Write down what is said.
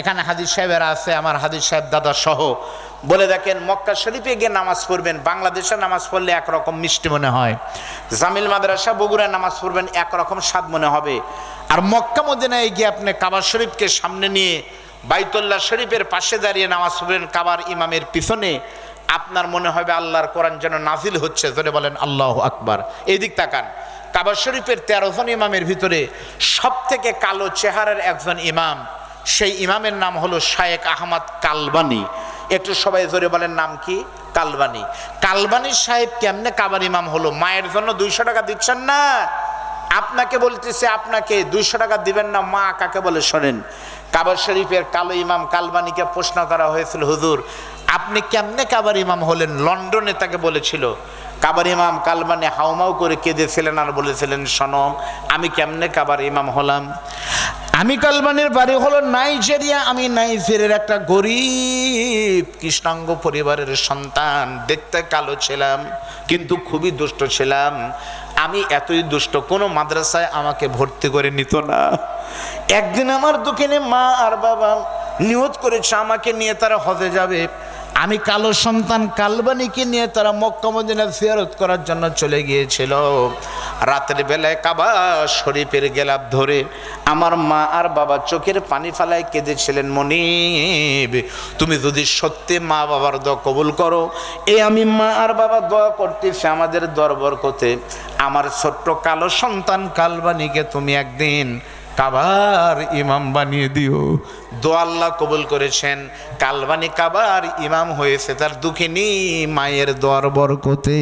এখানে হাজির সাহেবেরা আছে, আমার হাজির সাহেব দাদা সহ। বলে দেখেন, মক্কা শরীফে গিয়ে নামাজ পড়বেন বাংলাদেশে নামাজ পড়লে একরকম মিষ্টি মনে হয়। জামিল মাদ্রাসা বগুড়ায় নামাজ পড়বেন, একরকম স্বাদ মনে হবে। আর মক্কা মদিনায় গিয়ে আপনি কাবা শরীফকে সামনে নিয়ে বাইতুল্লাহ শরীফের পাশে দাঁড়িয়ে নামাজ পড়বেন, কাবার ইমামের পিছনে, আপনার মনে হবে আল্লাহর কোরআন যেন নাজিল হচ্ছে ধরে বলেন আল্লাহ আকবার। এই দিক তাকান, কাবা শরীফের তেরো জন ইমামের ভিতরে সব থেকে কালো চেহারার একজন ইমাম। সেই ইমামের নাম হলো শায়েক আহমদ কালবানি। একটু সবাই জোরে বলেন নাম কি? কালবানি। কালবানি সাহেব কেমনে কাবার ইমাম হলো? মায়ের জন্য দুইশো টাকা দিচ্ছেন না? আপনাকে বলতেছে, আপনাকে দুইশো টাকা দিবেন না। মা কাকে বলে, শোনেন কাবার শরীফের কালো ইমাম কালবানিকে প্রশ্ন করা হয়েছিল, হুজুর, আপনি কেমনে কাবার ইমাম হলেন? লন্ডনে তাকে বলেছিল কাবার ইমাম কালবানি হাউমাউ করে কেঁদেছিলেন আর বলেছিলেন সনম আমি কেমনে কাবার ইমাম হলাম আমি কালবানের বাড়ি হলো নাইজেরিয়া, আমি নাইজেরিয়ার একটা গরিব কৃষ্ণাঙ্গ পরিবারের সন্তান, দেখতে কালো ছিলাম, কিন্তু খুবই দুষ্ট ছিলাম। আমি এতই দুষ্ট, কোনো মাদ্রাসায় আমাকে ভর্তি করে নিত না। একদিন আমার দোকানে মা আর বাবা নিয়ত করেছে, আমাকে নিয়ে তারা হজে যাবে। আমি কালো সন্তান কালবানিকে নিয়ে তারা মক্কা মদিনা জিয়ারত করার জন্য চলে গিয়েছিল। রাতের বেলায় কাবা শরীফের গেলাপ ধরে আমার মা আর বাবা চোখের পানি ফালায় কেঁদেছিলেন মনিব, তুমি যদি সত্যি মা বাবার দোয়া কবুল করো, এ আমি মা আর বাবা দোয়া করতেছি আমাদের দরবার করতে আমার ছোট্ট কালো সন্তান কালবানিকে তুমি একদিন কাবার ইমাম বানিয়ে দিও। দোয়াল্লা কবুল করেছেন। কালবানি কাবার ইমাম হয়েছে তার দুঃখিনী মায়ের দোয়ার বরকতে